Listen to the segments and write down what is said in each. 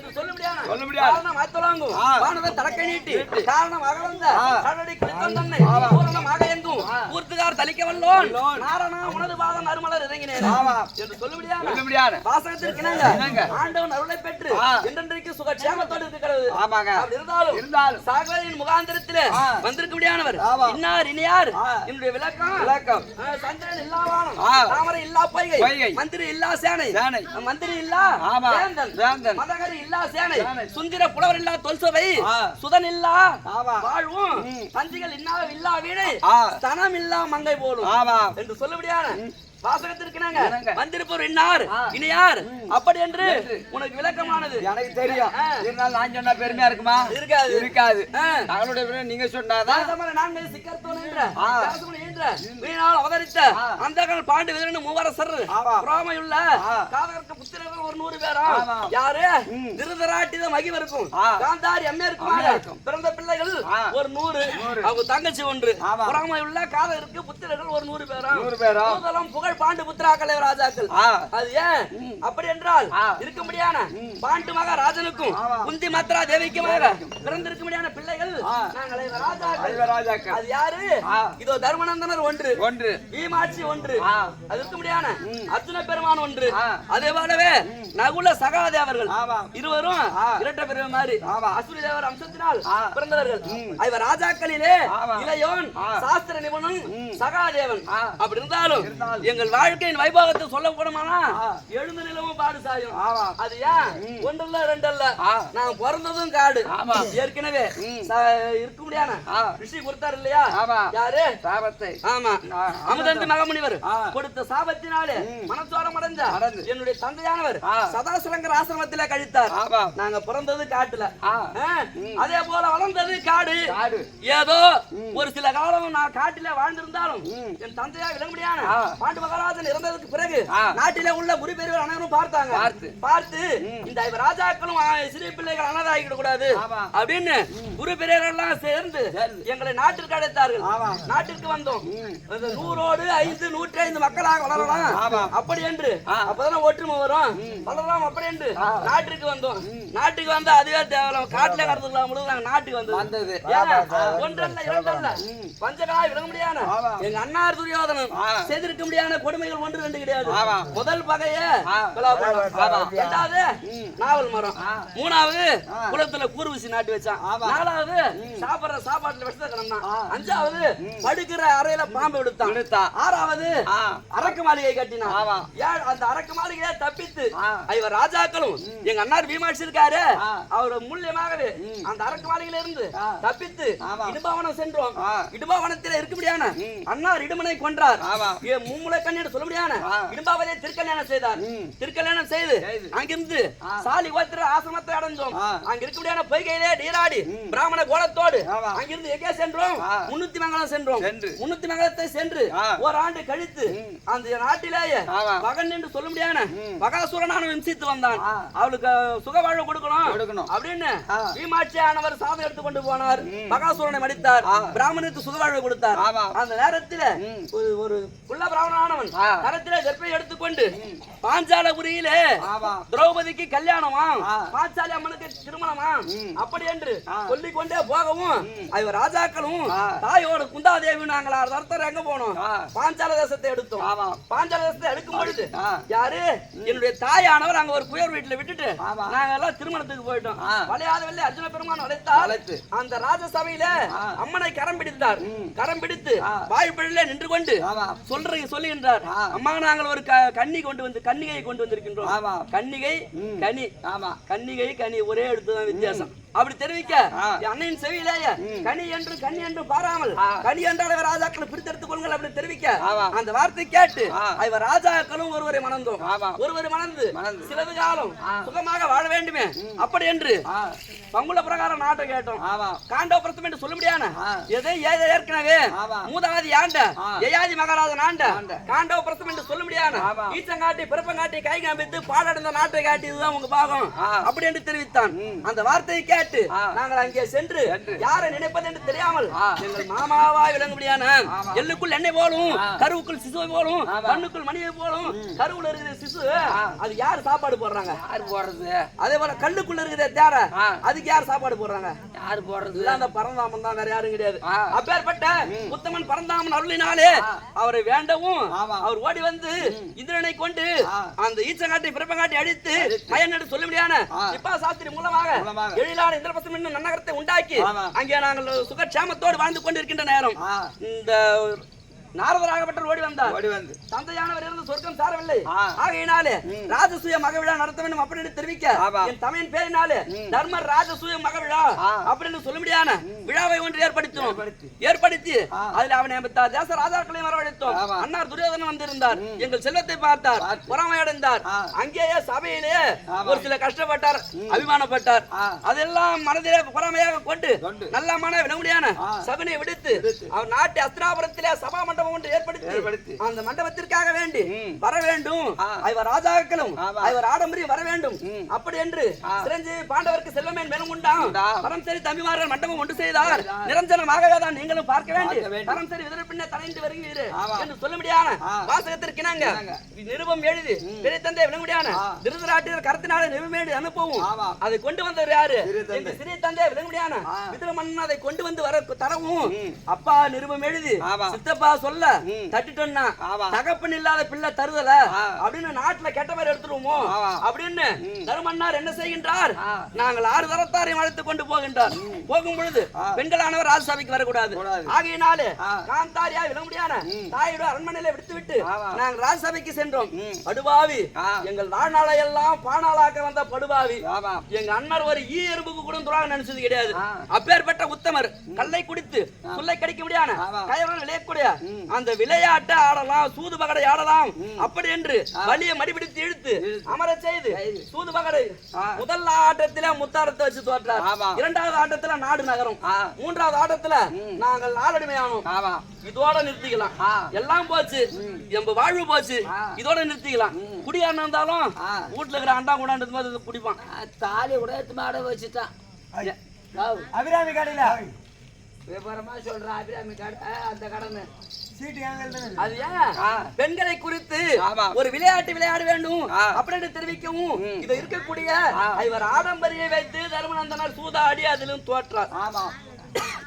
என்று சொல்ல முடியாது சொல்ல முடியாது. காரணம் அத்துலாங்கும் ஆ. வானவன் தடக்கை நீட்டி காரணம் அகலந்த ஆ. கடலடி குளித்தம் தன்னை ஆமா. பூரணமாக எங்கும் பூர்த்துகார் தளிக்க வல்லோன் வல்லோன். நாரணா உனது பாதம் நறுமலர் இறங்கினேன் ஆமா. என்று சொல்ல முடியாது சொல்ல முடியாது வாசகத்திற்கு இணங்க. இணங்க ஆண்டவன் அருளை பெற்று ஆ. என்றென்றைக்கு சுகட்சேமத்தோடு இருக்கிறது ஆமாங்க அப்படி இருந்தாலும் இருந்தாலும் சாகரின் முகாந்திரத்திலே ஆ. வந்திருக்க முடியாதவர் ஆமா. இன்னார் இனியார் ஆ. என்னுடைய விளக்கம் விளக்கம் சந்திரன் இல்லா வானம் ஆ. தாமரை இல்லா பொய்கை. மந்திரி இல்லா சேனை. மந்திரி இல்லா வேந்தன். மதகரி இல்லா சேனை சேனை. சுந்திர புலவர் இல்லா தொல்சபை. சுதன் இல்லா. வாழ்வும் ம். தஞ்சிகள் இல்லா இல்லா வீடு. ஸ்தனம் இல்லா மங்கை போலும் என்று சொல்ல முடியாது வாசகத்திற்கு நாங்க. வந்திருப்போர் இன்னார் ஆ. இனியார் அப்படி என்று. உனக்கு விளக்கமானது எனக்கு தெரியும். இருந்தாலும் நான் சொன்னா பெருமையா இருக்குமா இருக்காது இருக்காது. தங்களுடைய பெருமை நீங்க சொன்னாதான் என்ற வீணால் அவதரித்த ஆ. அந்தகன் பாண்டு விதரன் மூவரசர். புறாமையுள்ள. காதகர்க்க புத்திரர்கள் ஒரு நூறு பேரா. யாரு. திருதராட்டித மகிவருக்கும் ஆ. காந்தாரி அம்மே இருக்கும் இருக்கும். பிறந்த பிள்ளைகள். ஒரு நூறு. அவங்க தங்கச்சி ஒன்று. புறாமையுள்ள காதகருக்கு புத்திரர்கள் ஒரு நூறு பேரா நூறு பேரா? பூதலம் புகழ் பாண்டு புத்திராக்களை ராஜாக்கள். அது ஏன் அப்படி என்றால். இருக்க முடியான பாண்டு மகாராஜனுக்கும் ஆமா. குந்தி மத்ரா தேவிக்குமாக பிறந்திருக்க முடியான பிள்ளைகள் ராஜாக்கள் அது யாரு. இதோ தர்மநந்தனர் ஒன்று ஒன்று பீமாட்சி ஒன்று. அது இருக்க முடியான அர்ஜுன பெருமான் ஒன்று. அதே போலவே நகுல சகாதேவர்கள். இருவரும். இரட்டை பிரிவு மாதிரி. அசுரி தேவர் அம்சத்தினால். பிறந்தவர்கள் இவர் ராஜாக்களிலே. இளையோன். சாஸ்திர நிபுணன் சகாதேவன். அப்படி இருந்தாலும் இருந்தாலும். எங்கள் வாழ்க்கையின் வைபவத்தை சொல்ல போனோமானா. எழுந்து நிலவும் பாடு சாயும். அது ஏன்? ஒன்றல்ல ரெண்டல்ல. நான் பிறந்ததும் காடு. ஏற்கனவே இருக்க முடியாத. ரிஷி கொடுத்தாரு இல்லையா. யாரு? சாபத்தை. ஆமா. அமுதந்து மகமுனிவர். கொடுத்த சாபத்தினாலே மனச்சோரம் அடைஞ்ச. என்னுடைய தந்தையானவர் ஆ. சதாசிரங்கர் ஆசிரமத்திலே கழித்தார். நாங்க பிறந்தது காட்டுல. அதே போல வளர்ந்தது காடு. ஏதோ ஒரு சில காலம் நான் காட்டிலே வாழ்ந்திருந்தாலும். என் தந்தையா விட முடியாது ஆ. மகாராஜன் இறந்ததுக்கு பிறகு. நாட்டிலே உள்ள குரு பெரியவர் அனைவரும் பார்த்தாங்க பார்த்து. இந்த ராஜாக்களும் ஆ, சிறிய பிள்ளைகள் அனாதாகிட கூடாது. அப்படின்னு குரு பெரியவர் எல்லாம் சேர்ந்து. எங்களை நாட்டிற்கு அழைத்தார்கள் ஆமா. நாட்டிற்கு வந்தோம் நூறோடு ஐந்து நூற்றி ஐந்து மக்களாக வளரலாம். அப்படி என்று. அப்பதானே ஒற்றுமை வரும் வளரலாம் அப்படி என்று. நாட்டிற்கு வந்தோம் நாட்டுக்கு வந்தா அதுவே தேவையில்ல காட்டுல கடந்துக்கலாம் பொழுது நாங்க நாட்டுக்கு வந்தது. வந்தது. ஒன்றல்ல இரண்டல்ல பஞ்சகாய் விட முடியாது. எங்க அண்ணார் துரியோதனன் ஆ. செய்திருக்க முடியாத கொடுமைகள் ஒன்று ரெண்டு கிடையாது. முதல் பகைய நாவல் மரம். மூணாவது. குளத்துல கூர்வசி நாட்டி வச்சான். நாலாவது சாப்பிடுற சாப்பாட்டுல விஷத்தை கிடந்தான். அஞ்சாவது படுக்கிற அறையில பாம்பு விடுத்தா. ஆறாவது. அரக்கு மாளிகை கட்டினான் அந்த அரக்கு மாளிகையை தப்பித்து. இவர் ராஜாக்களும் எங்க அண்ணார் பீமாட்சி இருக்காரு. அவர் மூலியமாகவே அந்த அரக்கு மாளிகையில இருந்து. தப்பித்து. இடுபாவனம் சென்றோம். இடுபாவனத்தில இருக்க முடியான அண்ணார் இடுமனை கொன்றார் மும்முளை கண்ணீர் சொல்ல முடியான ஆ. இடும்பாவதை திருக்கல்யாணம் செய்தார். திருக்கல்யாணம் செய்து. அங்கிருந்து. சாலி கோத்திர ஆசிரமத்தை அடைஞ்சோம். அங்க இருக்க முடியான பொய்கையிலே நீராடி பிராமண கோலத்தோடு. அங்கிருந்து எங்கே சென்றோம். முன்னூத்தி மங்கலம் சென்றோம் சென்று. முன்னூத்தி மங்கலத்தை சென்று ஆ. ஓராண்டு கழித்து அந்த நாட்டிலேயே. மகன் என்று சொல்ல முடியான மகாசூரனான விம்சித்து வந்தான். அவளுக்கு சுகவாழ்வு கொடுக்கணும் கொடுக்கணும். அப்படின்னு ஆ. பீமாட்சியானவர் சாதம் எடுத்து கொண்டு போனார் மகாசூரனை மடித்தார். பிராமணனுக்கு சுகவாழ்வு கொடுத்தார் ஆமா. அந்த நேரத்தில் ஒரு ஒரு குள்ள பிராமணனானவன் ஆ. கரத்திலே கற்பை எடுத்துக்கொண்டு பாஞ்சாலபுரியிலே திரௌபதிக்கு கல்யாணமா. பாஞ்சாலி அம்மனுக்கு திருமணமா அப்படி என்று ஆ. சொல்லிக் கொண்டே போகவும் இவர் ராஜாக்களும். தாயோட குந்தாதேவி நாங்களா அர்த்தம் எங்க போனோம். பாஞ்சால தேசத்தை எடுத்தோம். பாஞ்சால தேசத்தை எடுக்கும் பொழுது. யாரு என்னுடைய தாயானவர் அங்க ஒரு குயர் வீட்டுல விட்டுட்டு. நாங்க எல்லாம் திருமணத்துக்கு போயிட்டோம். வளையாத வெள்ளி அர்ஜுன பெருமான் அழைத்தார் அழைத்து. அந்த ராஜசபையில. அம்மனை கரம் பிடித்தார் கரம் பிடித்து ஆ. வாய்ப்பிழையில நின்று கொண்டு. சொல்றீங்க சொல்லுகின்றார் ஆ. அம்மா நாங்கள் ஒரு கன்னி கொண்டு வந்து கன்னிகையை கொண்டு வந்திருக்கின்றோம். ஆமா. கன்னிகை கனி. ஆமா. கன்னிகை கனி ஒரே எடுத்துதான் வித்தியாசம். அப்படி தெரிவிக்க அன்னையின் செவியிலேயே கனி என்று கன்னி என்று பாராமல். கனி என்றால் ராஜாக்களை பிரித்தெடுத்துக் கொள்ளுங்கள் அப்படி தெரிவிக்க. அந்த வார்த்தை கேட்டு. இவர் ராஜாக்களும் ஒருவரை மணந்தோம். ஒருவரை மணந்து. சிலது காலம் சுகமாக வாழ வேண்டுமே அப்படி என்று பங்குல பிரகாரம் நாட்டை கேட்டோம் காண்டோபுரத்தம் என்று சொல்ல முடியாத ஆ. எதை ஏத ஏற்கனவே. மூதாதி ஆண்ட ஆ. யயாதி மகாராஜன் ஆண்ட. காண்டோபுரத்தம் என்று சொல்ல முடியாத ஆமா. ஈச்சங்காட்டி பிறப்பங்காட்டி கை காமித்து பாடடைந்த நாட்டை காட்டி இதுதான் உங்க பாகம். அப்படி என்று தெரிவித்தான் அந்த வார்த்தையை கேட்டு. நாங்கள் அங்கே சென்று. யாரை நினைப்பது என்று தெரியாமல். எங்கள் மாமாவாய் விளங்கும்படியான. எள்ளுக்குள் எண்ணெய் போலும். கருவுக்குள் சிசுவை போலும். கண்ணுக்குள் மணியை போலும் கருவுல இருக்கிற சிசு அது யார் சாப்பாடு போடுறாங்க யாரு போடுறது அதே போல கல்லுக்குள்ள இருக்கிற தேர. அதுக்கு யார் சாப்பாடு போடுறாங்க யாரு போடுறது அந்த பரந்தாமன் தான் வேற யாரும் கிடையாது. அப்பேற்பட்ட உத்தமன் பரந்தாமன் அருளினாலே அவரை வேண்டவும். அவர் ஓடி வந்து இந்திரனை கொண்டு. அந்த ஈச்சங்காட்டை பிறப்பங்காட்டி அடித்து பயனெடு சொல்ல முடியான ஆ. இப்பா சாஸ்திரி மூலமாக. எழிலான இந்திரபசம் என்னும் நன்னகரத்தை உண்டாக்கி. அங்கே நாங்கள் சுகட்சாமத்தோடு வாழ்ந்து கொண்டிருக்கின்ற நேரம் இந்த நாரதராகப்பட்டவர் ஓடி வந்தார் ஓடி வந்து தந்தையானவர் இருந்து சொர்க்கம் சாரவில்லை. ஆகையினாலே ராஜசூய மகவிழா நடத்த வேண்டும் அப்படின்னு தெரிவிக்க. என் தமையன் பேரினாலே தர்ம ராஜசூய மகவிழா. அப்படின்னு சொல்ல முடியாத விழாவை ஒன்று ஏற்படுத்தினோம் ஏற்படுத்தி. அதுல அவனை தேச ராஜாக்களையும் வரவழைத்தோம். அன்னார் துரியோதனன் வந்திருந்தார் எங்கள் செல்வத்தை பார்த்தார் பார்த்து. பொறாமையடைந்தார். அங்கேயே சபையிலே ஆமா. ஒரு சில கஷ்டப்பட்டார் அபிமானப்பட்டார். அதெல்லாம் மனதிலே பொறாமையாக கொண்டு கொண்டு. நல்ல மன விளங்குடியான ஆ. சகுனை விடுத்து அவர் நாட்டு அஸ்திராபுரத்திலே சபா மண்டபம் ஒன்று ஏற்படுத்தி. அந்த மண்டபத்திற்காக வேண்டி. வர வேண்டும். ஐவர் ராஜாக்களும். ஐவர் ஆடம்பரி வர வேண்டும். அப்படி என்று. சிரஞ்சீவி பாண்டவருக்கு செல்வமேன் மேலும் உண்டாம். பரம் சரி தம்பிமார்கள் மண்டபம் ஒன்று செய்தார் நிரஞ்சனமாக தான் நீங்களும் பார்க்க வேண்டும். பரம் சரி விதர் பின்ன தலைந்து வருகிறீர் ஆமா. என்று சொல்ல முடியாத. வாசகத்திற்கு இணங்க. நிருபம் எழுதி பெரிய தந்தை விளங்க முடியாத. திருதராட்டியர் கருத்தினால நிருபமேடு அனுப்பவும். அதை கொண்டு வந்தவர் யாரு சிறிய தந்தை. விளங்க முடியாத ஆ. விதிர மன்னன் அதை கொண்டு வந்து வர தரவும். அப்பா நிருபம் எழுதி. சித்தப்பா சொல்ல ம். தட்டிட்டோம்னா. தகப்பன் இல்லாத பிள்ளை தருதல. அப்படின்னு நாட்டுல கெட்ட பேர் எடுத்துருவோமோ. அப்படின்னு தருமன்னார் என்ன செய்கின்றார். நாங்கள் ஆறு தரத்தாரையும் அழைத்து கொண்டு போகின்றார் போகும் பொழுது. பெண்களானவர் ராஜசபைக்கு வரக்கூடாது கூடாது. ஆகையினாலே ஆ. காந்தாரியா விட முடியாத தாயோட அரண்மனையில விடுத்து விட்டு. நாங்கள் ராஜசபைக்கு சென்றோம். படுபாவி. எங்கள் வாழ்நாளை எல்லாம் பானாளாக்க வந்த படுபாவி எங்க அண்ணர் ஒரு ஈ எறும்புக்கு கூட துறாக நினைச்சது கிடையாது. அப்பேற்பட்ட உத்தமர் கல்லை குடித்து சொல்லை கடிக்க முடியாத. கயவர்கள் விளையக்கூடிய அந்த விளையாட்டை ஆடலாம் சூது பகடை ஆடலாம். அப்படி என்று வலிய மடிபிடித்து இழுத்து அமர செய்து சூது பகடை. முதல் ஆட்டத்தில முத்தாரத்தை வச்சு தோற்றார். இரண்டாவது ஆட்டத்துல நாடு நகரம். மூன்றாவது ஆட்டத்துல நாங்கள் நாளடிமையானோம் இதோட நிறுத்திக்கலாம். எல்லாம் போச்சு. எம்ப வாழ்வு போச்சு. இதோட நிறுத்திக்கலாம். குடியாரன் இருந்தாலும். வீட்டுல இருக்கிற அண்டா கொண்டாண்டு போது குடிப்பான். தாலி கூட மாட வச்சுட்டான். அபிராமி கடையில. விவரமா சொல்றேன் அபிராமி கடை அந்த கடைன்னு. பெண்களை குறித்து. ஒரு விளையாட்டு விளையாட வேண்டும். அப்படின்னு தெரிவிக்கவும் இது இருக்கக்கூடிய. இவர் ஆடம்பரியை வைத்து தர்மநந்தனர் சூதாடி அதிலும் தோற்றார் ஆமா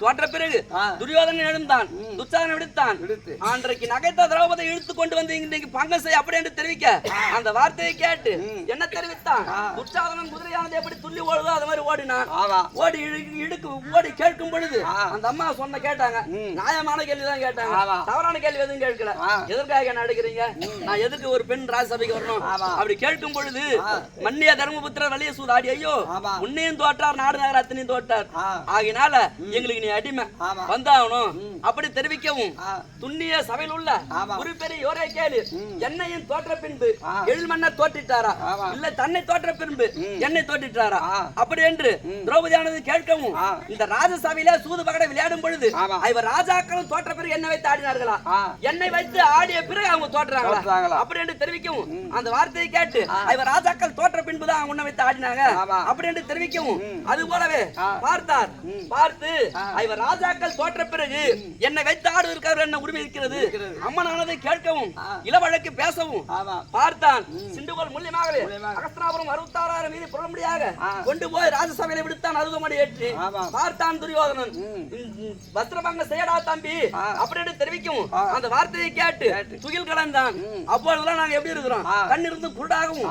தோற்ற பிறகு ஆ. துரியோதனன் எழுந்தான். துச்சாதன் விடுத்தான். விடுத்து. அன்றைக்கு நகைத்த திரௌபதி இழுத்து கொண்டு வந்து இன்னைக்கு பங்கம் செய் அப்படி என்று தெரிவிக்க. அந்த வார்த்தையை கேட்டு என்ன தெரிவித்தான்? துச்சாதனன் குதிரையானது எப்படி துள்ளி ஓடுதோ அது மாதிரி ஓடினான். ஓடி இழு- இழுக்கு ஓடி கேட்கும் பொழுது. அந்த அம்மா சொன்ன கேட்டாங்க. நியாயமான கேள்வி தான் கேட்டாங்க. தவறான கேள்வி எதுவும் கேட்கல. எதற்காக என்ன எடுக்கிறீங்க நான் எதுக்கு ஒரு பெண் ராஜசபைக்கு வரணும். அப்படி கேட்கும் பொழுது மன்னிய தர்மபுத்திர வலிய சூதாடி ஐயோ. உன்னையும் தோற்றார் நாடு நகர அத்தனையும் தோற்றார். ஆ. ஆகினால எங்களுக்கு நீ அடிமை. வந்தாகணும் அப்படி தெரிவிக்கவும். துண்ணிய சபையில் உள்ள ஆமா. குறிப்பெரிய யோரே கேளு என்னையும் தோற்ற பின்பு ஆ. எழில் மன்னர் தோற்றிட்டாரா. இல்ல தன்னை தோற்ற பின்பு என்னை தோற்றிட்டாரா. அப்படி என்று திரௌபதியானது கேட்கவும். இந்த ராஜசபையில சூது பகடை விளையாடும் பொழுது. இவர் ராஜாக்களும் தோற்ற பிறகு என்னை வைத்து ஆடினார்களா. என்னை வைத்து ஆடிய பிறகு அவங்க தோற்றாங்களா? அப்படி என்று தெரிவிக்கவும் அந்த வார்த்தையை கேட்டு இவர் ராஜாக்கள் தோற்ற பின்பு தான் உன்னை வைத்து ஆடினாங்க. அப்படி என்று தெரிவிக்கவும் அது போலவே பார்த்தார் பார்த்து இவர் ராஜாக்கள் தோற்ற பிறகு என்னை வைத்து ஆடுவதற்கு என்ன உரிமை இருக்கிறது. அம்மனானதை கேட்கவும் இளவழக்கு பேசவும் பார்த்தான். சிண்டுகோல் மூலியமாக. அகஸ்திராபுரம் அறுபத்தாறாயிரம் மீது புறம்படியாக கொண்டு போய் ராஜசபையில விடுத்தான் அருகமடி ஏற்றி. பார்த்தான் துரியோதனன். வஸ்திரபங்க செய்யடா தம்பி. அப்படின்னு தெரிவிக்கும் அந்த வார்த்தையை கேட்டு துகில் கலந்தான் அப்பொழுதுலாம் நாங்க எப்படி இருக்கிறோம்? கண்ணிருந்து குருடாகவும்